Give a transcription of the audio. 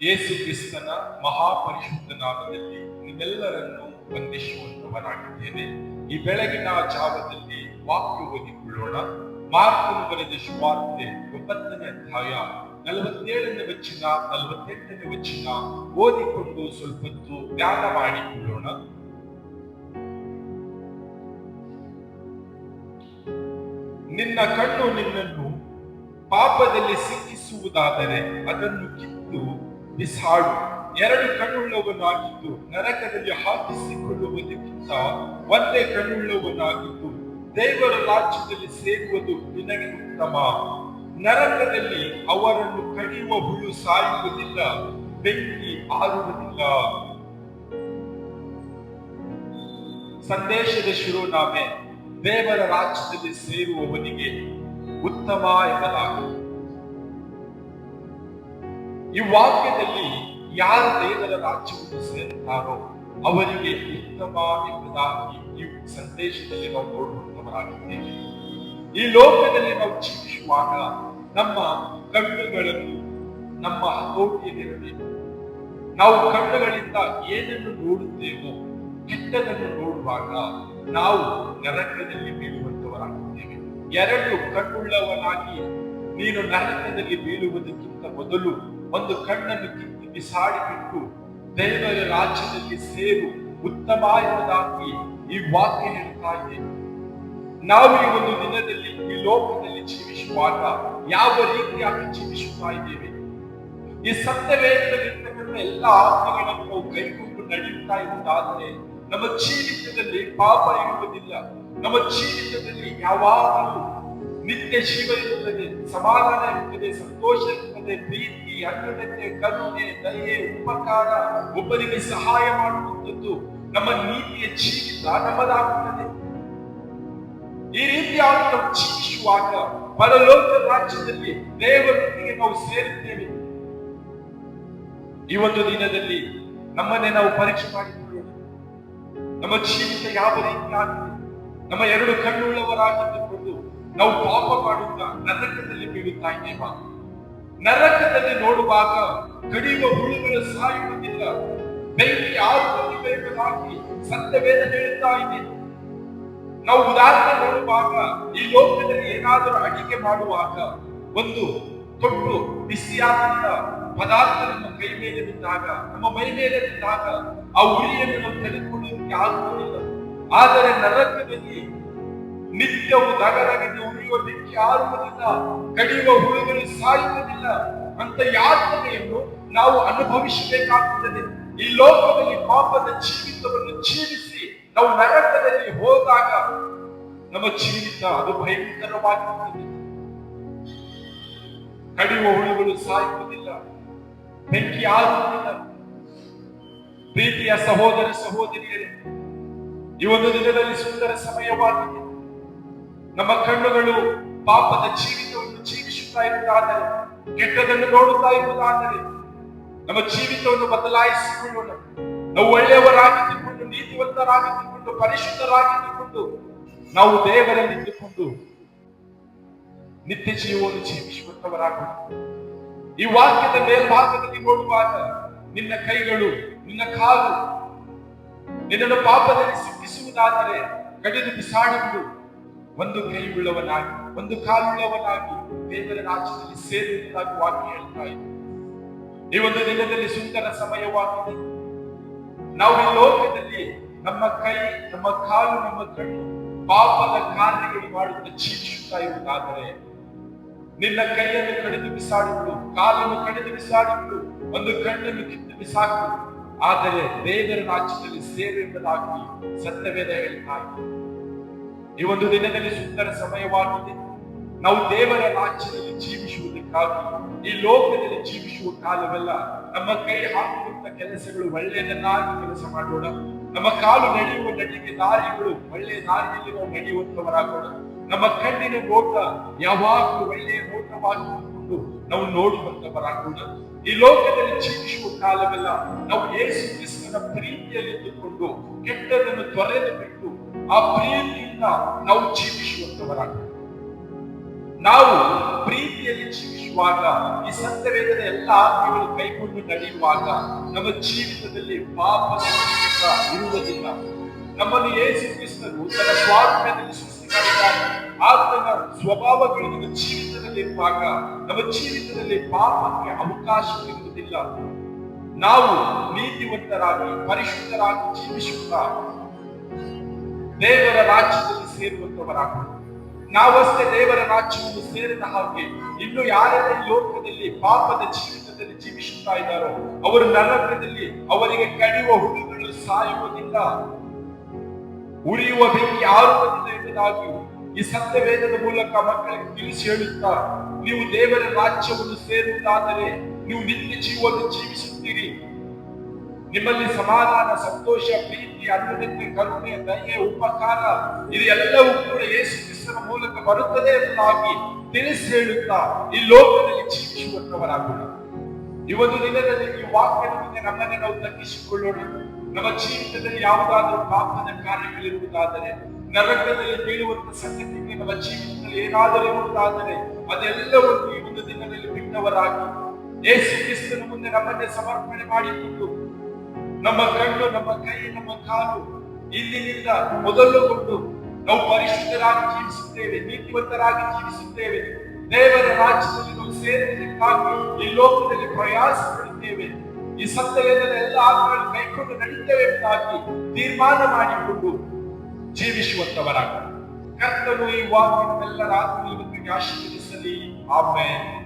ಯೇಸು ಕ್ರಿಸ್ತನ ಮಹಾಪರಿಶುದ್ಧ ನಾಮದಲ್ಲಿ ನಿಮ್ಮೆಲ್ಲರನ್ನು ವಂದಿಸುವಂತವನಾಗಿದ್ದೇನೆ ಈ ಬೆಳಗಿನ ಜಾವದಲ್ಲಿ ವಾಕ್ಯ ಓದಿಕೊಳ್ಳೋಣ. ಮಾರ್ಕನು ಬರೆದ ಶುಭಾರ್ತೆ ಒಂಬತ್ತನೇ ಅಧ್ಯಾಯ ನಲವತ್ತೇಳನೇ ವಚನ, ನಲವತ್ತೆಂಟನೇ ವಚನ ಓದಿಕೊಂಡು ಸ್ವಲ್ಪ ಹೊತ್ತು ಧ್ಯಾನ ಮಾಡಿಕೊಳ್ಳೋಣ. ನಿನ್ನ ಕಣ್ಣು ನಿನ್ನನ್ನು ಪಾಪದಲ್ಲಿ ಸಿಕ್ಕಿಸುವುದಾದರೆ ಅದನ್ನು ಬಿಸಾಡು. ಎರಡು ಕಣ್ಣುಳ್ಳವನಾಗಿದ್ದು, ನರಕದಲ್ಲಿ ಹಾಕಿಸಿಕೊಳ್ಳುವುದಕ್ಕಿಂತ ಒಂದೇ ಕಣ್ಣುಳ್ಳವನಾಗಿದ್ದು, ದೇವರ ರಾಜ್ಯದಲ್ಲಿ ಸೇರುವುದು ನಿನಗೆ ಉತ್ತಮ. ನರಕದಲ್ಲಿ ಅವರನ್ನು ಕಡಿಯುವ ಹುಳು ಸಾಯುವುದಿಲ್ಲ, ಬೆಂಕಿ ಆರುವುದಿಲ್ಲ. ಸಂದೇಶದ ಶಿರೋನಾಮೆ, ದೇವರ ರಾಜ್ಯದಲ್ಲಿ ಸೇರುವವನಿಗೆ ಉತ್ತಮ ಎಂಬುದಾಗಿದೆ ಈ ವಾಕ್ಯದಲ್ಲಿ ಯಾರು ದೇವರ ರಾಜ್ಯವನ್ನು ಸೇರುತ್ತಾರೋ ಅವರಿಗೆ ಉತ್ತಮ ಎಂಬುದಾಗಿ ಈ ಸಂದೇಶದಲ್ಲಿ ನಾವು ನೋಡುವಂತವರಾಗಿದ್ದೇವೆ ಈ ಲೋಕದಲ್ಲಿ ನಾವು ಜೀವಿಸುವಾಗ ನಮ್ಮ ಕಣ್ಣುಗಳನ್ನು ನಮ್ಮ ಹತೋಟಿಯಲ್ಲಿರಬೇಕು ನಾವು ಕಣ್ಣುಗಳಿಂದ ಏನನ್ನು ನೋಡುತ್ತೇವೋ ಕೆಟ್ಟದನ್ನು ನೋಡುವಾಗ ನಾವು ನರಕದಲ್ಲಿ ಬೀಳುವಂತವರಾಗುತ್ತೇವೆ ಎರಡು ಕಣ್ಣುಳ್ಳವನಾಗಿ ನೀನು ನರಕದಲ್ಲಿ ಬೀಳುವುದಕ್ಕಿಂತ ಮೊದಲು ಒಂದು ಕಣ್ಣನ್ನು ಕಿತ್ತು ಬಿಸಾಡಿಬಿಟ್ಟು ದೇವರ ರಾಜ್ಯದಲ್ಲಿ ಸೇರು, ಉತ್ತಮ ಎಂಬುದಾಗಿ ಈ ವಾಕ್ಯ ಹೇಳ್ತಾ ಇದೆ ನಾವು ಈ ಒಂದು ದಿನದಲ್ಲಿ ಈ ಲೋಕದಲ್ಲಿ ಜೀವಿಸುವಾಗ ಯಾವ ರೀತಿಯಾಗಿ ಜೀವಿಸುತ್ತಾ ಇದ್ದೇವೆ? ಈ ಸತ್ಯವೇದದಲ್ಲಿರ್ತಕ್ಕಂಥ ಎಲ್ಲ ಆತ್ಮಗಳನ್ನು ಕೈಗೊಂಡು ನಡೆಯುತ್ತಾ ಇರುವುದಾದರೆ ನಮ್ಮ ಜೀವಿತದಲ್ಲಿ ಪಾಪ ಇರುವುದಿಲ್ಲ. ನಮ್ಮ ಜೀವಿತದಲ್ಲಿ ಯಾವಾಗಲೂ ನಿತ್ಯ ಜೀವ ಇರುತ್ತದೆ ಸಮಾಧಾನ ಇರುತ್ತದೆ ಸಂತೋಷ ಇರುತ್ತದೆ ಪ್ರೀತಿ ಅನ್ಯತೆ ಕರುಣೆ, ದಯೆ, ಉಪಕಾರ, ಒಬ್ಬರಿಗೆ ಸಹಾಯ ಮಾಡುವಂಥದ್ದು ನಮ್ಮ ನೀತಿಯ ಜೀವಿತ ನಮ್ಮದಾಗುತ್ತದೆ. ಈ ರೀತಿಯಾಗಿ ನಾವು ಜೀವಿಸುವಾಗ ಪರಲೋಕ ರಾಜ್ಯದಲ್ಲಿ ದೇವರೊಂದಿಗೆ ನಾವು ಸೇರುತ್ತೇವೆ. ಈ ಒಂದು ದಿನದಲ್ಲಿ ನಮ್ಮನ್ನೇ ನಾವು ಪರೀಕ್ಷೆ ಮಾಡಿಕೊಳ್ಳೋಣ. ನಮ್ಮ ಜೀವಿತ ಯಾವ ರೀತಿ ಆಗಿದೆ? ನಮ್ಮ ಎರಡು ಕಣ್ಣುಳ್ಳವರಾಗಿದ್ದುಕೊಂಡು ನಾವು ಪಾಪ ಮಾಡುತ್ತಾ ನರಕದಲ್ಲಿ ಬೀಳುತ್ತಾ ಇದ್ದೇವ? ನರಕದಲ್ಲಿ ನೋಡುವಾಗ ಕಡಿಯುವ ಹುಳುಗಳು ಸಾಯುವುದಿಲ್ಲ ಬೆಂಕಿ ಆರುವುದಿಲ್ಲ ಬೇಕಾಗಿ ಸತ್ಯವೇದ ಹೇಳುತ್ತಾ ಇದೆ. ನಾವು ಉದಾಹರಣೆ ನೋಡುವಾಗ ಈ ಲೋಕದಲ್ಲಿ ಏನಾದರೂ ಅಡಿಗೆ ಮಾಡುವಾಗ ಒಂದು ತೊಟ್ಟು ಬಿಸಿಯಾದಂತ ಪದಾರ್ಥ ನಮ್ಮ ಕೈ ಮೇಲೆ ಬಿದ್ದಾಗ, ನಮ್ಮ ಮೈ ಮೇಲೆ ಬಿದ್ದಾಗ ಆ ಉರಿಯನ್ನು ನಾವು ತೆಗೆದುಕೊಳ್ಳುವುದಕ್ಕೆ ಆಗುವುದಿಲ್ಲ. ಆದರೆ ನರಕದಲ್ಲಿ ನಿತ್ಯವು ದಾಗರಾಗಿದ್ದು ಉರಿಯುವ ಬೆಂಕಿ ಆರುವುದಿಲ್ಲ ಕಡಿಯುವ ಹುಳುಗಳು ಸಾಯುವುದಿಲ್ಲ ಅಂತ ಯಾತನೆಯನ್ನು ನಾವು ಅನುಭವಿಸಬೇಕಾಗುತ್ತದೆ. ಈ ಲೋಕದಲ್ಲಿ ಪಾಪದ ಜೀವಿತವನ್ನು ಜೀವಿಸಿ ನಾವು ನರಕದಲ್ಲಿ ಹೋದಾಗ ನಮ್ಮ ಜೀವಿತ ಅದು ಭಯಂಕರವಾಗಿರುತ್ತದೆ. ಕಡಿಯುವ ಹುಳುಗಳು ಸಾಯುವುದಿಲ್ಲ, ಬೆಂಕಿ ಆಗುವುದಿಲ್ಲ. ಪ್ರೀತಿಯ ಸಹೋದರ ಸಹೋದರಿಯರೇ, ಈ ಒಂದು ದಿನದಲ್ಲಿ ಸುಂದರ ಸಮಯವಾಗಿದೆ. ನಮ್ಮ ಕಣ್ಣುಗಳು ಪಾಪದ ಜೀವಿತವನ್ನು ಜೀವಿಸುತ್ತಾ ಇರುವುದಾದರೆ ಕೆಟ್ಟದನ್ನು ನೋಡುತ್ತಾ ಇರುವುದಾದರೆ, ನಮ್ಮ ಜೀವಿತವನ್ನು ಬದಲಾಯಿಸಿಕೊಳ್ಳೋಣ. ನಾವು ಒಳ್ಳೆಯವರಾಗಿದ್ದುಕೊಂಡು, ನೀತಿವಂತರಾಗಿದ್ದುಕೊಂಡು, ಪರಿಶುದ್ಧರಾಗಿದ್ದುಕೊಂಡು, ನಾವು ದೇವರಲ್ಲಿದ್ದುಕೊಂಡು ನಿತ್ಯ ಜೀವವನ್ನು ಜೀವಿಸುವಂತವರಾಗೋಣ ಈ ವಾಕ್ಯದ ಮೇಲ್ಭಾಗದಲ್ಲಿ ನೋಡುವಾಗ ನಿನ್ನ ಕೈಗಳು, ನಿನ್ನ ಕಾಲು ನಿನ್ನನ್ನು ಪಾಪದಲ್ಲಿ ಸಿಕ್ಕಿಸುವುದಾದರೆ, ಕಡಿದು ಬಿಸಾಡುವುದು ಒಂದು ಕೈ ಉಳ್ಳವನಾಗಿ ಒಂದು ಕಾಲುಳ್ಳವನಾಗಿ ದೇವರ ರಾಜ್ಯದಲ್ಲಿ ಸೇರುವುದಾಗಿ ವಾಕ್ಯ ಹೇಳ್ತಾ ಇದೆ. ಈ ಒಂದು ದಿನದಲ್ಲಿ ಸುಂದರ ಸಮಯವಾಗಿದೆ. ನಾವು ಈ ಲೋಕದಲ್ಲಿ ನಮ್ಮ ಕೈ, ನಮ್ಮ ಕಾಲು, ನಮ್ಮ ಕಣ್ಣು ಪಾಪದ ಕಾರ್ಯಗಳು ಮಾಡುತ್ತಾ ಜೀವಿಸುತ್ತಾ ಇರುವುದಾದರೆ, ನಿನ್ನ ಕೈಯನ್ನು ಕಡಿದು ಬಿಸಾಡಿಬಿಡು, ಕಾಲನ್ನು ಕಡಿದು ಬಿಸಾಡಿಬಿಡು, ಒಂದು ಕಣ್ಣನ್ನು ಕಿತ್ತು ಬಿಸಾಕು. ಆದರೆ ದೇವರ ರಾಜ್ಯದಲ್ಲಿ ಸೇವೆ ಸತ್ಯವೇದ ಹೇಳ್ತಾ ಇದೆ. ಈ ಒಂದು ದಿನದಲ್ಲಿ ಸುಂದರ ಸಮಯವಾಗಿದೆ. ನಾವು ದೇವರ ರಾಜ್ಯದಲ್ಲಿ ಜೀವಿಸುವುದಕ್ಕಾಗಿ, ಈ ಲೋಕದಲ್ಲಿ ಜೀವಿಸುವ ಕಾಲವೆಲ್ಲ ನಮ್ಮ ಕೈ ಹಾಕುವಂತ ಕೆಲಸಗಳು ಒಳ್ಳೆಯದನ್ನಾಗಿ ಕೆಲಸ ಮಾಡೋಣ. ನಮ್ಮ ಕಾಲು ನಡೆಯುವ ನಡಿಗೆ ದಾರಿಗಳು ಒಳ್ಳೆಯ ದಾರಿಯಲ್ಲಿ ನಾವು ನಡೆಯುವಂತವರಾಗೋಣ. ನಮ್ಮ ಕಣ್ಣಿನ ನೋಟ ಯಾವಾಗಲೂ ಒಳ್ಳೆಯ ನೋಟವಾಗಿಕೊಂಡು ನಾವು ನೋಡುವಂತವರಾಗೋಣ. ಈ ಲೋಕದಲ್ಲಿ ಜೀವಿಸುವ ಕಾಲವೆಲ್ಲ ನಾವು ಯೇಸು ಕ್ರಿಸ್ತನ ಪ್ರೀತಿಯಲ್ಲಿ ಇದ್ದುಕೊಂಡು ಕೆಟ್ಟದನ್ನು ತೊರೆದು ಬಿಟ್ಟು ಆ ಪ್ರೀತಿಯಿಂದ ನಾವು ಜೀವಿಸುವಂತವರಾಗ ನಾವು ಪ್ರೀತಿಯಲ್ಲಿ ಜೀವಿಸುವಾಗ ಈ ಸತ್ಯವೇದನೆ ಎಲ್ಲ ಆತ್ಮಗಳು ಕೈಕೊಂಡು ನಡೆಯುವಾಗ ನಮ್ಮ ಜೀವಿತದಲ್ಲಿ ಪಾಪ ಇರುವುದಿಲ್ಲ. ನಮ್ಮನ್ನು ಯೇಸು ಕ್ರಿಸ್ತನು ತನ್ನ ಸ್ವಾತ್ಮ್ಯದಲ್ಲಿ ಸೃಷ್ಟಿ ಮಾಡಿದ್ದಾರೆ ಆತನ ಸ್ವಭಾವಗಳು ನಮ್ಮ ಜೀವಿತದಲ್ಲಿ ಇರುವಾಗ ನಮ್ಮ ಜೀವಿತದಲ್ಲಿ ಪಾಪಕ್ಕೆ ಅವಕಾಶವಿರುವುದಿಲ್ಲ. ನಾವು ನೀತಿವಂತರಾಗಿ ಪರಿಶುದ್ಧರಾಗಿ ಜೀವಿಸುತ್ತಾ ದೇವರ ರಾಜ್ಯದಲ್ಲಿ ಸೇರುವಂತವರಾಗೋಣ. ನಾವಷ್ಟೇ ದೇವರ ರಾಜ್ಯವನ್ನು ಸೇರಿದ ಹಾಗೆ ಇನ್ನು ಯಾರೆಲ್ಲ ಲೋಕದಲ್ಲಿ ಪಾಪದ ಜೀವಿತದಲ್ಲಿ ಜೀವಿಸುತ್ತಾ ಇದ್ದಾರೋ, ಅವರು ನರಕದಲ್ಲಿ ಅವರಿಗೆ ಕಡಿಯುವ ಹುಡುಗಗಳು ಸಾಯುವುದಿಲ್ಲ. ಉರಿಯುವ ಬೆಂಕಿ ಆರುವುದಿಲ್ಲ ಎಂಬುದಾಗಿ ಈ ಸತ್ಯವೇದದ ಮೂಲಕ ಮಕ್ಕಳಿಗೆ ತಿಳಿಸಿ ಹೇಳುತ್ತಾ, ನೀವು ದೇವರ ರಾಜ್ಯವನ್ನು ಸೇರುವುದಾದರೆ ನೀವು ನಿತ್ಯ ಜೀವವನ್ನು ಜೀವಿಸುತ್ತೀರಿ. ನಿಮ್ಮಲ್ಲಿ ಸಮಾಧಾನ, ಸಂತೋಷ, ಪ್ರೀತಿ ಅನ್ಯತೆ ಕರುಣೆ, ದಯೆ, ಉಪಕಾರ, ಇದೆಲ್ಲವೂ ಕೂಡ ಯೇಸು ಕ್ರಿಸ್ತನ ಮೂಲಕ ಬರುತ್ತದೆ ಎಂಬುದಾಗಿ ತಿಳಿಸಿ ಹೇಳುತ್ತಾ ಈ ಲೋಕದಲ್ಲಿ ಜೀವಿಸುವಂತವರಾಗೋಣ ಇವತ್ತು ದಿನದಲ್ಲಿ ಈ ವಾಕ್ಯದ ಮುಂದೆ ನಮ್ಮನ್ನೇ ನಾವು ತಗ್ಗಿಸಿಕೊಳ್ಳೋಣ. ನಮ್ಮ ಜೀವಿತದಲ್ಲಿ ಯಾವುದಾದರೂ ಪಾಪದ ಕಾರ್ಯಗಳಿರುವುದಾದರೆ, ನರಕದಲ್ಲಿ ಬೀಳುವಂತ ಸಂಗತಿಗೆ ನಮ್ಮ ಜೀವಿತದಲ್ಲಿ ಏನಾದರೂ ಇರುವುದಾದರೆ, ಅದೆಲ್ಲವನ್ನು ಈ ಒಂದು ದಿನದಲ್ಲಿ ಬಿಟ್ಟವರಾಗಿ ಯೇಸು ಕ್ರಿಸ್ತನ ಮುಂದೆ ನಮ್ಮನ್ನೇ ಸಮರ್ಪಣೆ ಮಾಡಿಕೊಂಡು ನಮ್ಮ ಕಣ್ಣು, ನಮ್ಮ ಕೈ, ನಮ್ಮ ಕಾಲು ಇಂದಿನಿಂದ ಮೊದಲುಗೊಂಡು ನಾವು ಪರಿಶುದ್ಧರಾಗಿ ಜೀವಿಸುತ್ತೇವೆ, ನೀತಿವಂತರಾಗಿ ಜೀವಿಸುತ್ತೇವೆ. ದೇವರ ರಾಜ್ಯದಲ್ಲಿ ನಾವು ಸೇರುವುದಕ್ಕಾಗಿ ಈ ಲೋಕದಲ್ಲಿ ಪ್ರಯಾಸ ಪಡುತ್ತೇವೆ ಈ ಸತ್ಯವೇದದ ಎಲ್ಲ ಆತ್ಮಗಳು ಕೈಕೊಂಡು ನಡೀತೇವೆ ಎಂಬುದಾಗಿ ತೀರ್ಮಾನ ಮಾಡಿಕೊಂಡು ಜೀವಿಸುವಂತವರಾಗ ಕರ್ತನು ಈ ವಾಕ್ಯವೆಲ್ಲರ ಆತ್ಮೀಯ ಆಶೀರ್ವದಿಸಲಿ. ಆಮೇಲೆ